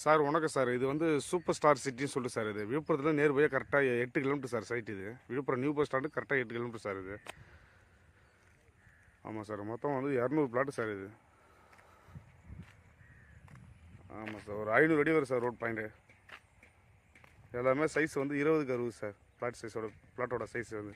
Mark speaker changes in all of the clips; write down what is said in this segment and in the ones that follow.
Speaker 1: Sir வணக்கம் sir. இது வந்து சூப்பர் ஸ்டார் சிட்டின்னு சொல்லிட்டு சார் இது. விழுப்புரத்தில் போய் கரெக்டாக எட்டு கிலோமீட்டர் சார் சைட் இது. விழுப்புரம் நியூ பஸ் ஸ்டாண்டு கரெக்டாக எட்டு கிலோமீட்டர் சார் இது. ஆமாம் சார். மொத்தம் வந்து இரநூறு பிளாட்டு சார் இது. ஆமாம் சார். ஒரு ஐநூறு அடி வரும் சார் ரோட் பாயிண்ட்டு எல்லாமே சைஸ் வந்து இருபதுக்கு அறுபது சார். பிளாட் சைஸோட பிளாட்டோட சைஸ் வந்து.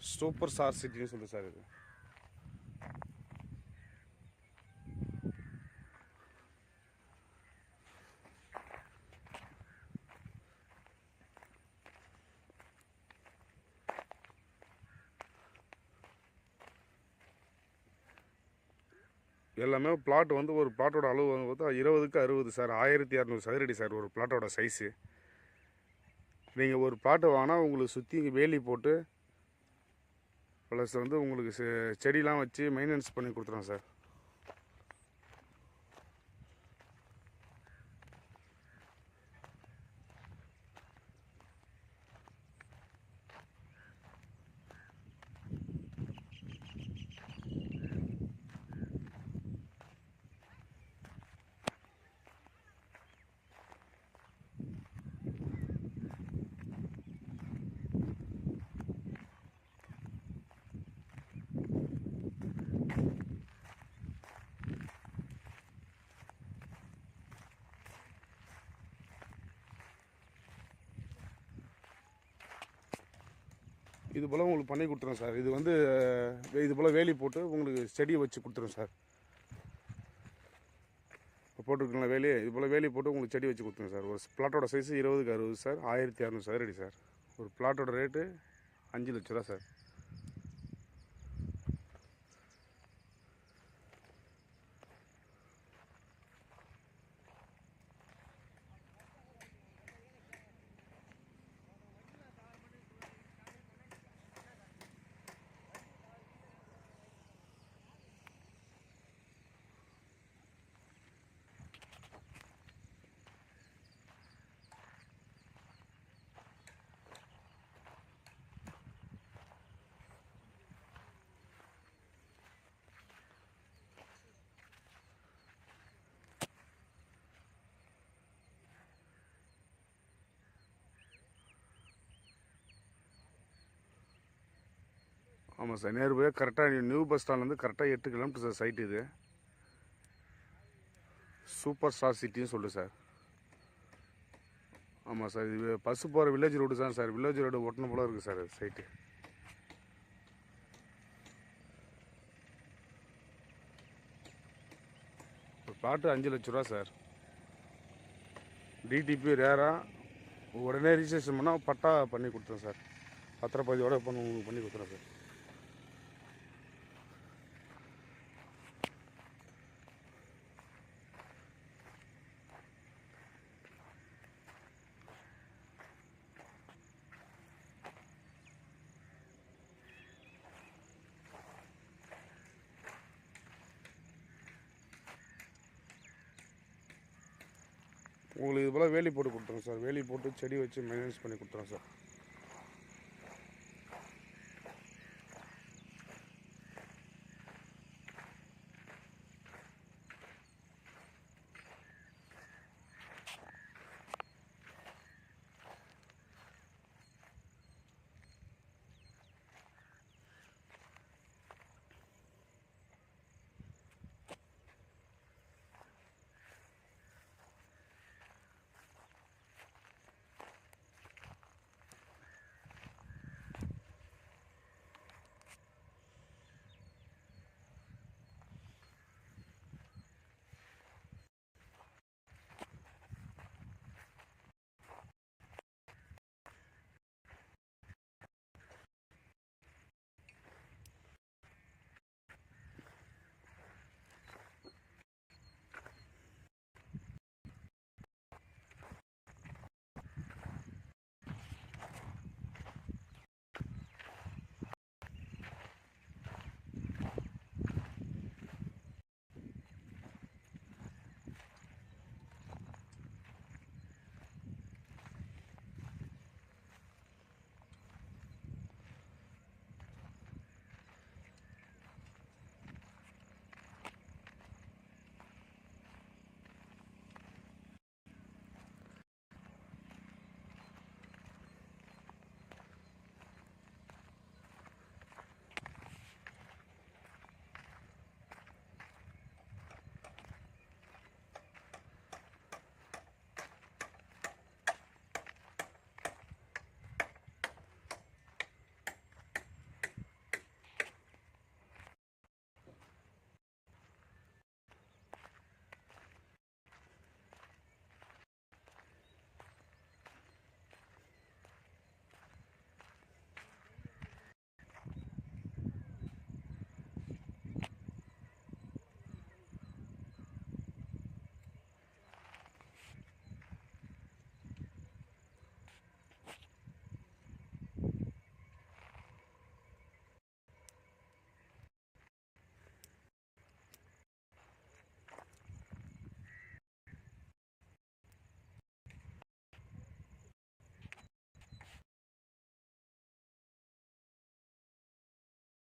Speaker 1: சூப்பர் ஸ்டார் சிட்டின்னு சொல்லுது சார் இது. எல்லாமே பிளாட் வந்து ஒரு பிளாட்டோட அளவு வந்து பார்த்தா இருபதுக்கு அறுபது சார். ஆயிரத்தி இரநூறு சதுரடி சார் ஒரு பிளாட்டோட சைஸு நீங்கள் ஒரு பிளாட்டு வாங்கினா உங்களுக்கு சுற்றி வேலி போட்டு ப்ளஸ் வந்து உங்களுக்கு செ- செடிலாம் வச்சு மெயின்டெனன்ஸ் பண்ணி கொடுத்துருவோம் சார். இது போல் உங்களுக்கு பண்ணி கொடுத்துறோம் சார். இது வந்து இது போல் வேலி போட்டு உங்களுக்கு செடியை வச்சு கொடுத்துரும் சார். இப்போ போட்டிருக்கீங்களா வேலி? இது போல் வேலி போட்டு உங்களுக்கு செடி வச்சு கொடுத்துருங்க சார். ஒரு பிளாட்டோட சைஸ் இருபதுக்கு அறுபது சார். ஆயிரத்தி இரநூறு சதுரடி சார். ஒரு பிளாட்டோட ரேட்டு அஞ்சு லட்ச ரூபா சார். ஆமாம் சார் நேரு போய் கரெக்டாக நியூ பஸ் ஸ்டாண்ட்லேருந்து கரெக்டாக எட்டு கிலோமீட்டர் சார் சைட் இது. சூப்பர் ஸ்டார் சிட்டின்னு சொல்லு சார். ஆமாம் சார் இது பஸ்ஸு போகிற வில்லேஜ் ரோடு தான் சார். வில்லேஜ் ரோடு ஓட்டணும் போல இருக்குது சார் சைட்டு பிளாட்டு அஞ்சு லட்ச ரூபா சார். டிடிபி ரேராக உடனே ரிஜிஸ்ட்ரேஷன் பண்ணால் பட்டா பண்ணி கொடுத்தேன் சார். பத்திரப்பதிவோட உங்களுக்கு பண்ணி கொடுத்துறேன் சார். உங்களுக்கு இது போல் வேலி போட்டு கொடுத்துருங்க சார். வேலி போட்டு செடி வச்சு மெயின்டெனன்ஸ் பண்ணி கொடுத்துறோம் சார்.